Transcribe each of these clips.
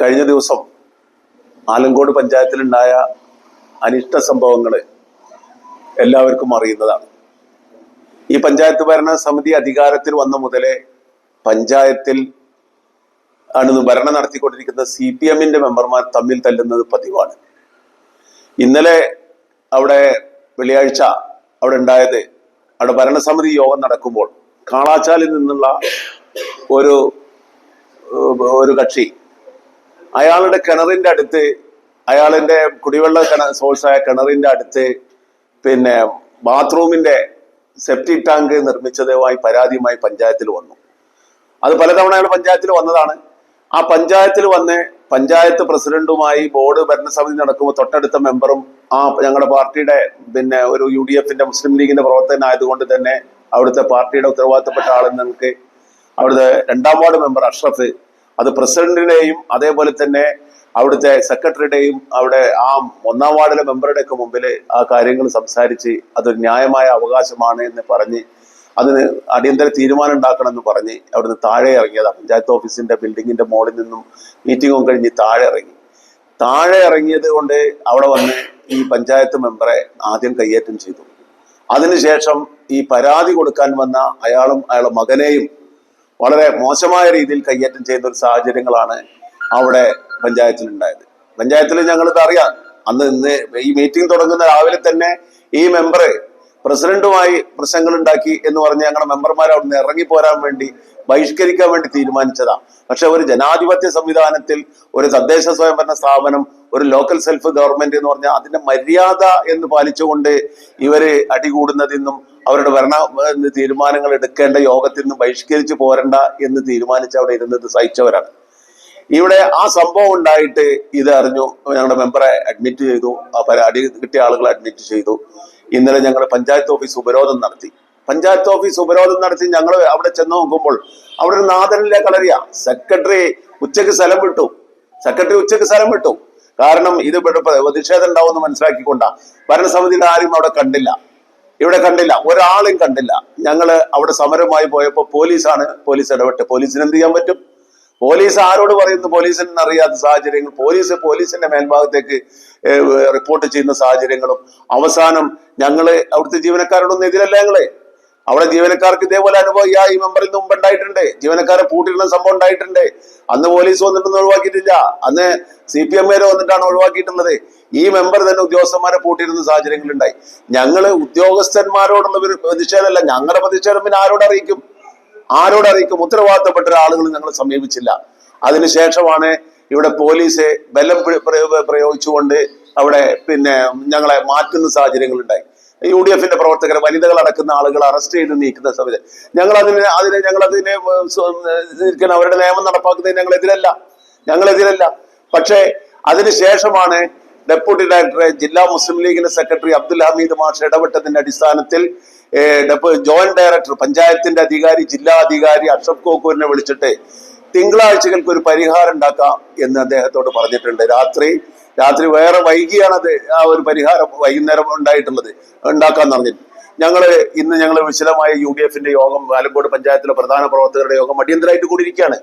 കഴിഞ്ഞ ദിവസം ആലങ്കോട് പഞ്ചായത്തിലുണ്ടായ അനിഷ്ട സംഭവങ്ങൾ എല്ലാവർക്കും അറിയുന്നതാണ്. ഈ പഞ്ചായത്ത് ഭരണ സമിതി അധികാരത്തിൽ വന്ന മുതലേ പഞ്ചായത്തിൽ ആണ് ഭരണം നടത്തിക്കൊണ്ടിരിക്കുന്ന സി പി എമ്മിന്റെ മെമ്പർമാർ തമ്മിൽ തല്ലുന്നത് പതിവാണ്. ഇന്നലെ അവിടെ വെള്ളിയാഴ്ച അവിടെ ഉണ്ടായത് അവിടെ ഭരണസമിതി യോഗം നടക്കുമ്പോൾ കാളാച്ചാലിൽ നിന്നുള്ള ഒരു ഒരു കക്ഷി. അയാളുടെ കിണറിന്റെ അടുത്ത് അയാളിന്റെ കുടിവെള്ള കിണ സോഴ്സായ കിണറിന്റെ അടുത്ത് പിന്നെ ബാത്റൂമിന്റെ സെപ്റ്റി ടാങ്ക് നിർമ്മിച്ചതുമായി പരാതിയുമായി പഞ്ചായത്തിൽ വന്നു. അത് പലതവണ അയാൾ പഞ്ചായത്തിൽ വന്നതാണ്. ആ പഞ്ചായത്തിൽ വന്ന് പഞ്ചായത്ത് പ്രസിഡന്റുമായി ബോർഡ് ഭരണസമിതി നടക്കുമ്പോൾ തൊട്ടടുത്ത മെമ്പറും ആ ഞങ്ങളുടെ പാർട്ടിയുടെ പിന്നെ ഒരു യു ഡി എഫിന്റെ മുസ്ലിം ലീഗിന്റെ പ്രവർത്തകനായതുകൊണ്ട് തന്നെ അവിടുത്തെ പാർട്ടിയുടെ ഉത്തരവാദിത്തപ്പെട്ട ആളെന്ന് നമുക്ക് അവിടുത്തെ രണ്ടാം വാർഡ് മെമ്പർ അഷ്റഫ് അത് പ്രസിഡന്റിനെയും അതേപോലെ തന്നെ അവിടുത്തെ സെക്രട്ടറിയുടെയും അവിടെ ആ ഒന്നാം വാർഡിലെ മെമ്പറുടെ ഒക്കെ മുമ്പിൽ ആ കാര്യങ്ങൾ സംസാരിച്ച് അതൊരു ന്യായമായ അവകാശമാണ് എന്ന് പറഞ്ഞ് അതിന് അടിയന്തര തീരുമാനം ഉണ്ടാക്കണമെന്ന് പറഞ്ഞ് അവിടുന്ന് താഴെ ഇറങ്ങിയതാണ് പഞ്ചായത്ത് ഓഫീസിന്റെ ബിൽഡിങ്ങിന്റെ മുകളിൽ നിന്നും മീറ്റിംഗും കഴിഞ്ഞ് താഴെ ഇറങ്ങി. താഴെ ഇറങ്ങിയത് കൊണ്ട് അവിടെ വന്ന് ഈ പഞ്ചായത്ത് മെമ്പറെ ആദ്യം കയ്യേറ്റം ചെയ്തു. അതിനുശേഷം ഈ പരാതി കൊടുക്കാൻ വന്ന അയാളും അയാളുടെ മകനെയും വളരെ മോശമായ രീതിയിൽ കയ്യേറ്റം ചെയ്ത ഒരു സാഹചര്യങ്ങളാണ് അവിടെ പഞ്ചായത്തിൽ ഉണ്ടായത് പഞ്ചായത്തിൽ ഞങ്ങളിത് അറിയാം. അന്ന് ഇന്ന് ഈ മീറ്റിംഗ് തുടങ്ങുന്ന രാവിലെ തന്നെ ഈ മെമ്പർ പ്രസിഡന്റുമായി പ്രശ്നങ്ങൾ ഉണ്ടാക്കി എന്ന് പറഞ്ഞ് ഞങ്ങളുടെ മെമ്പർമാർ അവിടുന്ന് ഇറങ്ങി പോരാൻ വേണ്ടി ബഹിഷ്കരിക്കാൻ വേണ്ടി തീരുമാനിച്ചതാ. പക്ഷെ ഒരു ജനാധിപത്യ സംവിധാനത്തിൽ ഒരു തദ്ദേശ സ്വയംഭരണ സ്ഥാപനം ഒരു ലോക്കൽ സെൽഫ് ഗവൺമെന്റ് എന്ന് പറഞ്ഞാൽ അതിന്റെ മര്യാദ എന്ന് പാലിച്ചുകൊണ്ട് ഇവർ അടികൂടുന്നതിന്നും അവരുടെ ഭരണ തീരുമാനങ്ങൾ എടുക്കേണ്ട യോഗത്തിൽ നിന്നും ബഹിഷ്കരിച്ച് പോരണ്ട എന്ന് തീരുമാനിച്ച് അവിടെ ഇരുന്നത് സഹിച്ചവരാണ്. ഇവിടെ ആ സംഭവം ഉണ്ടായിട്ട് ഇത് അറിഞ്ഞു. ഞങ്ങളുടെ മെമ്പറെ അഡ്മിറ്റ് ചെയ്തു. പരാതി കിട്ടിയ ആളുകളെ അഡ്മിറ്റ് ചെയ്തു. ഇന്നലെ ഞങ്ങൾ പഞ്ചായത്ത് ഓഫീസ് ഉപരോധം നടത്തി. പഞ്ചായത്ത് ഓഫീസ് ഉപരോധം നടത്തി ഞങ്ങൾ അവിടെ ചെന്ന് നോക്കുമ്പോൾ അവിടെ ഒരു നാഥനിലെ കളരിയ. സെക്രട്ടറി ഉച്ചയ്ക്ക് സ്ഥലം വിട്ടു. സെക്രട്ടറി ഉച്ചയ്ക്ക് സ്ഥലം വിട്ടു. കാരണം ഇത് പ്രതിഷേധം ഉണ്ടാവുമെന്ന് മനസ്സിലാക്കിക്കൊണ്ടാ. ഭരണസമിതിയുടെ ആരും അവിടെ കണ്ടില്ല. ഇവിടെ കണ്ടില്ല. ഒരാളും കണ്ടില്ല. ഞങ്ങൾ അവിടെ സമരമായി പോയപ്പോൾ പോലീസാണ് പോലീസ് ഇടപെട്ട്. പോലീസിന് എന്ത് ചെയ്യാൻ പറ്റും? പോലീസ് ആരോട് പറയുന്നു? പോലീസിന് അറിയാത്ത സാഹചര്യങ്ങൾ. പോലീസ് പോലീസിന്റെ മേൽഭാഗത്തേക്ക് റിപ്പോർട്ട് ചെയ്യുന്ന സാഹചര്യങ്ങളും. അവസാനം ഞങ്ങൾ അവിടുത്തെ ജീവനക്കാരോടൊന്നും എതിരല്ല ഞങ്ങൾ. അവിടെ ജീവനക്കാർക്ക് ഇതേപോലെ അനുഭവം ആ ഈ മെമ്പറിൽ നിന്ന് ഉണ്ടായിട്ടുണ്ട് ജീവനക്കാരെ പൂട്ടിയിട്ടുള്ള സംഭവം ഉണ്ടായിട്ടുണ്ട്. അന്ന് പോലീസ് വന്നിട്ടൊന്നും ഒഴിവാക്കിയിട്ടില്ല. അന്ന് സി പി എം വന്നിട്ടാണ് ഒഴിവാക്കിയിട്ടുള്ളത്. ഈ മെമ്പർ തന്നെ ഉദ്യോഗസ്ഥന്മാരെ പൂട്ടിയിരുന്ന സാഹചര്യങ്ങൾ ഉണ്ടായി ഞങ്ങൾ ഉദ്യോഗസ്ഥന്മാരോടുള്ള ഒരു പ്രതിഷേധമല്ല ഞങ്ങളുടെ പ്രതിഷേധം പിന്നെ ആരോട് അറിയിക്കും? ആരോട് ഉത്തരവാദിത്തപ്പെട്ട ആളുകൾ ഞങ്ങൾ സമീപിച്ചില്ല. അതിനുശേഷമാണ് ഇവിടെ പോലീസ് ബലം പ്ര- പ്രയോഗിച്ചുകൊണ്ട് അവിടെ പിന്നെ ഞങ്ങളെ മാറ്റുന്ന സാഹചര്യങ്ങൾ ഉണ്ടായി യു ഡി എഫിന്റെ പ്രവർത്തകർ വനിതകൾ അടക്കുന്ന ആളുകൾ അറസ്റ്റ് ചെയ്ത് നീക്കുന്ന സമയത്ത്. ഞങ്ങൾ അതിന് അതിന് ഞങ്ങൾ അതിനെ നിൽക്കുന്ന അവരുടെ നിയമം നടപ്പാക്കുന്നതിന് ഞങ്ങൾ എതിരല്ല ഞങ്ങൾ എതിരല്ല പക്ഷേ അതിനുശേഷമാണ് ഡെപ്യൂട്ടി ഡയറക്ടറെ ജില്ലാ മുസ്ലിം ലീഗിന്റെ സെക്രട്ടറി അബ്ദുൽ ഹമീദ് മാഷ് ഇടപെട്ടതിന്റെ അടിസ്ഥാനത്തിൽ ജോയിന്റ് ഡയറക്ടർ പഞ്ചായത്തിന്റെ അധികാരി ജില്ലാ അധികാരി അഷബ് കോക്കൂരിനെ വിളിച്ചിട്ട് തിങ്കളാഴ്ചകൾക്ക് ഒരു പരിഹാരം ഉണ്ടാക്കാം എന്ന് അദ്ദേഹത്തോട് പറഞ്ഞിട്ടുണ്ട്. രാത്രി രാത്രി വേറെ വൈകിയാണത് ആ ഒരു പരിഹാരം വൈകുന്നേരം ഉണ്ടായിട്ടുള്ളത്. ഉണ്ടാക്കാന്ന് പറഞ്ഞിട്ട്. ഞങ്ങൾ ഇന്ന് ഞങ്ങൾ വിശദമായ യു ഡി എഫിന്റെ യോഗം ആലങ്കോട് പഞ്ചായത്തിലെ പ്രധാന പ്രവർത്തകരുടെ യോഗം അടിയന്തരമായിട്ട് കൂടിയിരിക്കുകയാണ്.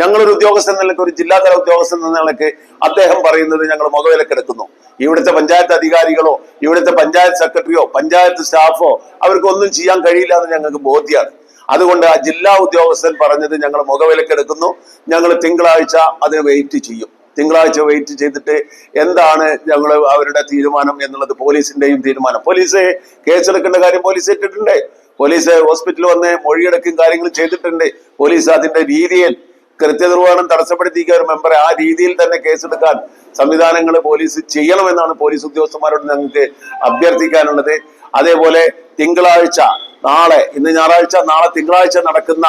ഞങ്ങളൊരു ഉദ്യോഗസ്ഥൻ നിലയ്ക്ക് ഒരു ജില്ലാതല ഉദ്യോഗസ്ഥൻ എന്ന നിലയ്ക്ക് അദ്ദേഹം പറയുന്നത് ഞങ്ങൾ മുഖവിലക്കെടുക്കുന്നു ഇവിടുത്തെ പഞ്ചായത്ത് അധികാരികളോ ഇവിടുത്തെ പഞ്ചായത്ത് സെക്രട്ടറിയോ പഞ്ചായത്ത് സ്റ്റാഫോ അവർക്കൊന്നും ചെയ്യാൻ കഴിയില്ല എന്ന് ഞങ്ങൾക്ക് ബോധ്യമാണ്. അതുകൊണ്ട് ആ ജില്ലാ ഉദ്യോഗസ്ഥൻ പറഞ്ഞത് ഞങ്ങൾ മുഖവിലക്കെടുക്കുന്നു. ഞങ്ങൾ തിങ്കളാഴ്ച അതിന് വെയിറ്റ് ചെയ്യും. തിങ്കളാഴ്ച വെയിറ്റ് ചെയ്തിട്ട് എന്താണ് ഞങ്ങൾ അവരുടെ തീരുമാനം എന്നുള്ളത് പോലീസിന്റെയും തീരുമാനം. പോലീസ് കേസെടുക്കേണ്ട കാര്യം പോലീസ് ഇട്ടിട്ടുണ്ട്. പോലീസ് ഹോസ്പിറ്റലിൽ വന്ന് മൊഴിയെടുക്കും കാര്യങ്ങൾ ചെയ്തിട്ടുണ്ട്. പോലീസ് അതിന്റെ രീതിയിൽ കൃത്യനിർവഹണം തടസ്സപ്പെടുത്തിയിരിക്കുക ഒരു മെമ്പറെ ആ രീതിയിൽ തന്നെ കേസെടുക്കാൻ സംവിധാനങ്ങൾ പോലീസ് ചെയ്യണമെന്നാണ് പോലീസ് ഉദ്യോഗസ്ഥന്മാരോട് ഞങ്ങൾക്ക് അഭ്യർത്ഥിക്കാനുള്ളത്. അതേപോലെ തിങ്കളാഴ്ച നാളെ ഇന്ന് ഞായറാഴ്ച നാളെ തിങ്കളാഴ്ച നടക്കുന്ന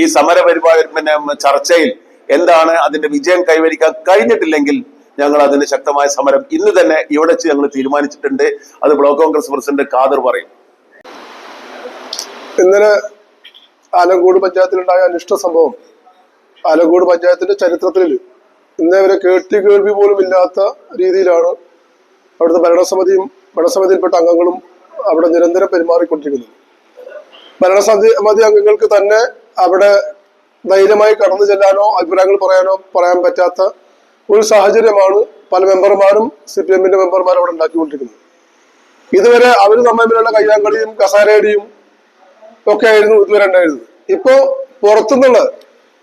ഈ സമര പരിപാടി പിന്നെ ചർച്ചയിൽ എന്താണ് അതിന്റെ വിജയം കൈവരിക്കാൻ കഴിഞ്ഞിട്ടില്ലെങ്കിൽ ഞങ്ങൾ അതിന് ശക്തമായ സമരം ഇന്ന് തന്നെ ഇവിടെ വെച്ച് ഞങ്ങൾ തീരുമാനിച്ചിട്ടുണ്ട്. അത് ബ്ലോക്ക് കോൺഗ്രസ് പ്രസിഡന്റ് ഖാദർ പറയും. ഇന്നലെ ആലങ്കോട് പഞ്ചായത്തിലുണ്ടായ അനിഷ്ട സംഭവം. ആലങ്കോട് പഞ്ചായത്തിന്റെ ചരിത്രത്തിൽ ഇന്നേ വരെ കേട്ടി കേൾവി പോലും ഇല്ലാത്ത രീതിയിലാണ് അവിടുത്തെ ഭരണസമിതിയും ഭരണസമിതിയിൽപ്പെട്ട അംഗങ്ങളും അവിടെ നിരന്തരം പെരുമാറിക്കൊണ്ടിരിക്കുന്നത്. ഭരണസമിതി അംഗങ്ങൾക്ക് തന്നെ അവിടെ ധൈര്യമായി കടന്നു ചെല്ലാനോ അഭിപ്രായങ്ങൾ പറയാനോ പറയാൻ പറ്റാത്ത ഒരു സാഹചര്യമാണ് പല മെമ്പർമാരും സി പി എമ്മിന്റെ മെമ്പർമാരും അവിടെ ഉണ്ടാക്കിക്കൊണ്ടിരിക്കുന്നത്. ഇതുവരെ അവർ തമ്മിലുള്ള കയ്യാങ്കളിയും കസാരയുടെയും ഒക്കെ ആയിരുന്നു ഇതുവരെ ഉണ്ടായിരുന്നത്. ഇപ്പോ പുറത്തുനിന്നുള്ള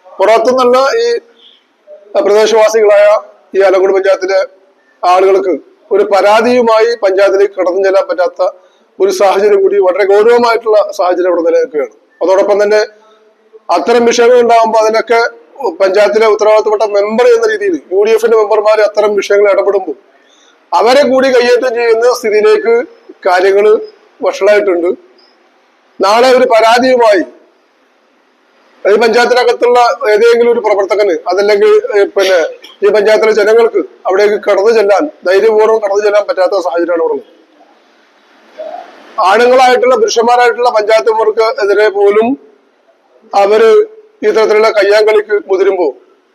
പുറത്തുനിന്നുള്ള ഈ പ്രദേശവാസികളായ ഈ ആലക്കോട് പഞ്ചായത്തിലെ ആളുകൾക്ക് ഒരു പരാതിയുമായി പഞ്ചായത്തിലേക്ക് കടന്നു ചെല്ലാൻ പറ്റാത്ത ഒരു സാഹചര്യം കൂടി വളരെ ഗൗരവമായിട്ടുള്ള സാഹചര്യം അവിടെ നിലനിൽക്കുകയാണ്. അതോടൊപ്പം തന്നെ അത്തരം വിഷയങ്ങൾ ഉണ്ടാകുമ്പോൾ അതിനൊക്കെ പഞ്ചായത്തിലെ ഉത്തരവാദിത്തപ്പെട്ട മെമ്പർ എന്ന രീതിയിൽ യു ഡി എഫിന്റെ മെമ്പർമാർ അത്തരം വിഷയങ്ങൾ ഇടപെടുമ്പോൾ അവരെ കൂടി കയ്യേറ്റം ചെയ്യുന്ന സ്ഥിതിയിലേക്ക് കാര്യങ്ങൾ വഷളായിട്ടുണ്ട്. നാളെ ഒരു പരാതിയുമായി ഈ പഞ്ചായത്തിനകത്തുള്ള ഏതെങ്കിലും ഒരു പ്രവർത്തകന് അതല്ലെങ്കിൽ പിന്നെ ഈ പഞ്ചായത്തിലെ ജനങ്ങൾക്ക് അവിടേക്ക് കടന്നു ചെല്ലാൻ ധൈര്യപൂർവം കടന്നു ചെല്ലാൻ പറ്റാത്ത സാഹചര്യമാണ് ഉള്ളത്. ആണുങ്ങളായിട്ടുള്ള പുരുഷന്മാരായിട്ടുള്ള പഞ്ചായത്തുമാർക്ക് എതിരെ പോലും അവർ ഇത്തരത്തിലുള്ള കയ്യാങ്കളിക്ക് മുതിരുമ്പോ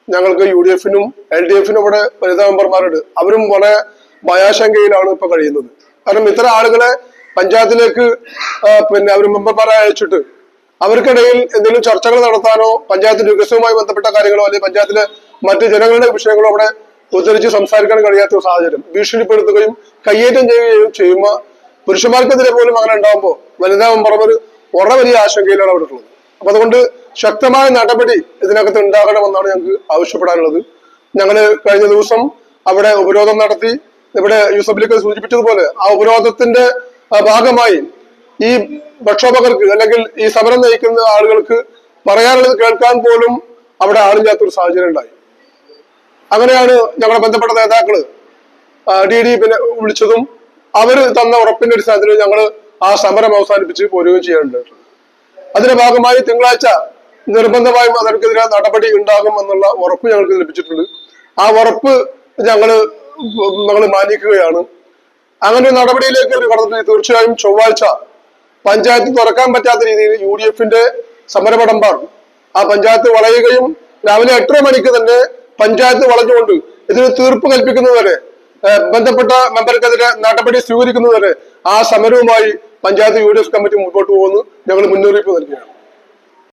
ഞങ്ങൾക്ക് യു ഡി എഫിനും എൽ ഡി എഫിനും ഇവിടെ വനിതാ മെമ്പർമാരുണ്ട്. അവരും വളരെ ഭയാശങ്കയിലാണ് ഇപ്പൊ കഴിയുന്നത്. കാരണം ഇത്ര ആളുകളെ പഞ്ചായത്തിലേക്ക് പിന്നെ അവർ മെമ്പർമാരെ അയച്ചിട്ട് അവർക്കിടയിൽ എന്തെങ്കിലും ചർച്ചകൾ നടത്താനോ പഞ്ചായത്തിന്റെ വികസനവുമായി ബന്ധപ്പെട്ട കാര്യങ്ങളോ അല്ലെങ്കിൽ പഞ്ചായത്തിലെ മറ്റ് ജനങ്ങളുടെ വിഷയങ്ങളോ അവിടെ ഉദ്ധരിച്ച് സംസാരിക്കാൻ കഴിയാത്ത ഒരു സാഹചര്യം ഭീഷണിപ്പെടുത്തുകയും കയ്യേറ്റം ചെയ്യുകയും ചെയ്യുമ്പോൾ പുരുഷന്മാർക്കെതിരെ പോലും അങ്ങനെ ഉണ്ടാകുമ്പോൾ വനിതാ മെമ്പർമാർ വളരെ വലിയ ആശങ്കയിലാണ് അവിടെ ഉള്ളത്. അപ്പൊ അതുകൊണ്ട് ശക്തമായ നടപടി ഇതിനകത്ത് ഉണ്ടാകണമെന്നാണ് ഞങ്ങൾക്ക് ആവശ്യപ്പെടാനുള്ളത്. ഞങ്ങൾ കഴിഞ്ഞ ദിവസം അവിടെ ഉപരോധം നടത്തി ഇവിടെ യൂസഫിലേക്ക് സൂചിപ്പിച്ചതുപോലെ ആ ഉപരോധത്തിന്റെ ഭാഗമായി ഈ പ്രക്ഷോഭകർക്ക് അല്ലെങ്കിൽ ഈ സമരം നയിക്കുന്ന ആളുകൾക്ക് പറയാനുള്ളത് കേൾക്കാൻ പോലും അവിടെ ആളില്ലാത്തൊരു സാഹചര്യം ഉണ്ടായി. അങ്ങനെയാണ് ഞങ്ങളെ ബന്ധപ്പെട്ട നേതാക്കൾ ഡി ഡി പിന്നെ വിളിച്ചതും അവർ തന്ന ഉറപ്പിന്റെ അടിസ്ഥാനത്തിൽ ഞങ്ങൾ ആ സമരം അവസാനിപ്പിച്ച് പോരുകയും ചെയ്യാറുണ്ട്. അതിന്റെ ഭാഗമായി തിങ്കളാഴ്ച നിർബന്ധമായും അവർക്കെതിരെ നടപടി ഉണ്ടാകും എന്നുള്ള ഉറപ്പ് ഞങ്ങൾക്ക് ലഭിച്ചിട്ടുണ്ട്. ആ ഉറപ്പ് ഞങ്ങൾ ഞങ്ങൾ മാനിക്കുകയാണ്. അങ്ങനെ നടപടിയിലേക്ക് കടന്നിട്ട് തീർച്ചയായും ചൊവ്വാഴ്ച പഞ്ചായത്ത് തുറക്കാൻ പറ്റാത്ത രീതിയിൽ യു ഡി എഫിന്റെ സമരപടമ്പാർ ആ പഞ്ചായത്ത് വളയുകയും രാവിലെ എട്ടര മണിക്ക് തന്നെ പഞ്ചായത്ത് വളഞ്ഞുകൊണ്ട് ഇതിന് തീർപ്പ് കൽപ്പിക്കുന്നതുവരെ ബന്ധപ്പെട്ട മെമ്പർക്കെതിരെ നടപടി സ്വീകരിക്കുന്നതുവരെ ആ സമരവുമായി പഞ്ചായത്ത് യു കമ്മിറ്റി മുമ്പോട്ട് പോകുന്നു. ഞങ്ങൾ മുന്നറിയിപ്പ് നൽകുകയാണ്.